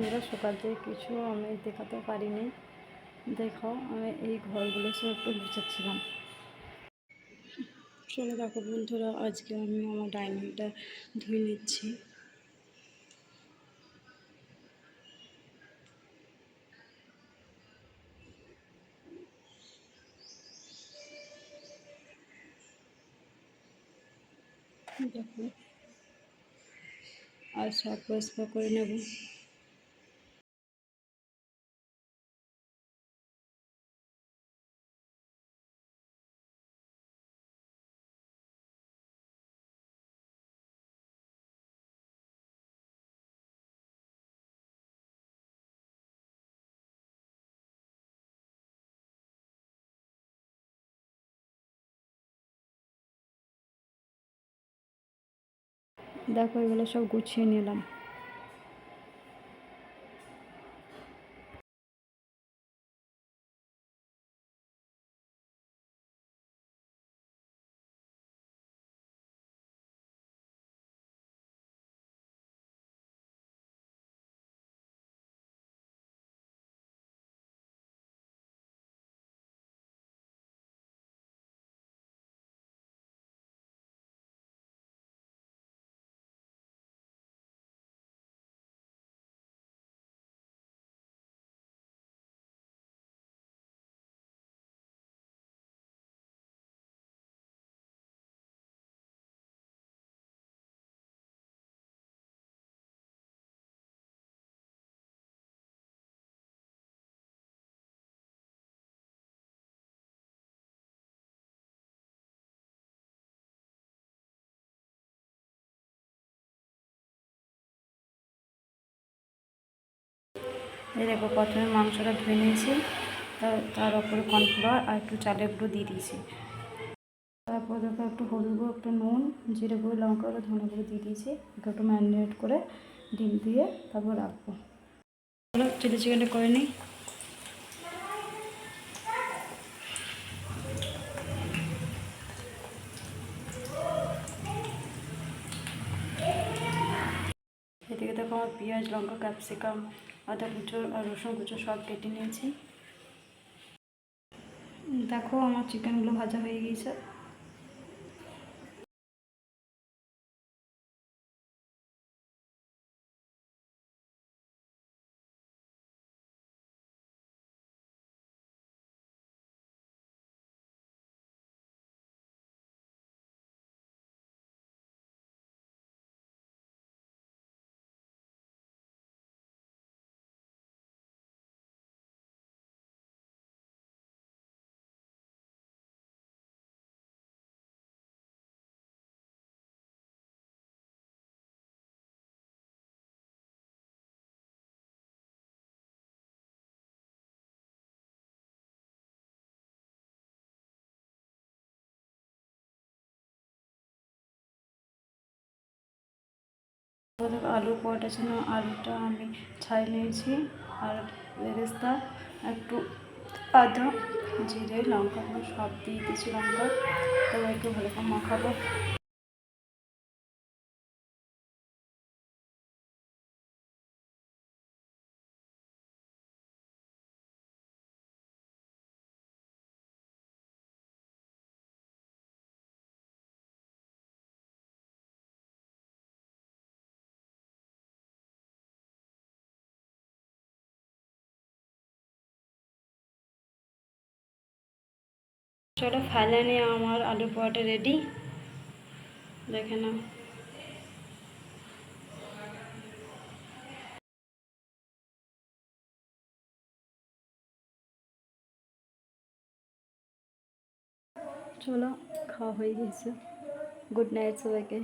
বন্ধুরা, সকাল থেকে কিছু আমি দেখাতে পারিনি। দেখো, আমি এই ঘরগুলো সব একটু গুছাচ্ছিলাম। চলে দেখো বন্ধুরা, আজকে আমি আমার ডাইনিংটা ধুয়ে নিচ্ছি। দেখো, আর সব পরিষ্কার করে নেব। দেখো এগুলো সব গুছিয়ে নিলাম। দেখো প্রথমে মাংসটা ধুয়ে নিয়েছি। তার উপরে কর্নফ্লাওয়ার আর একটু চালের গুঁড়ো দিয়ে দিয়েছি। তারপর দেখো একটু হলুদ গুঁড়ো, একটু নুন, জিরে গুঁড়ো, লঙ্কা গুঁড়ো, ধনে গুঁড়ো দিয়ে দিয়েছি। একটু ম্যারিনেট করে ডিম দিয়ে তারপর রাখব। চিলি চিকেনটা করে নিই। এদিকে দেখো আমার পেঁয়াজ, লঙ্কা, ক্যাপসিকাম আদা কুচো আর রসুন কুচো সব কেটে নিয়েছি। দেখো আমার চিকেনগুলো ভাজা হয়ে গিয়েছে। আলু পরোটার জন্য আলুটা আমি ছাই নিয়েছি। আর রেস্তা একটু আদা, জিরে, লঙ্কা সব দিয়ে দিয়েছি লঙ্কা। তবে একটু ভালো করে মাখাবো। চলো ফাইনালি আমার আলু পোয়াটা রেডি দেখে নাও। চলো, খাওয়া হয়ে গেছে। গুড নাইট সবাইকে।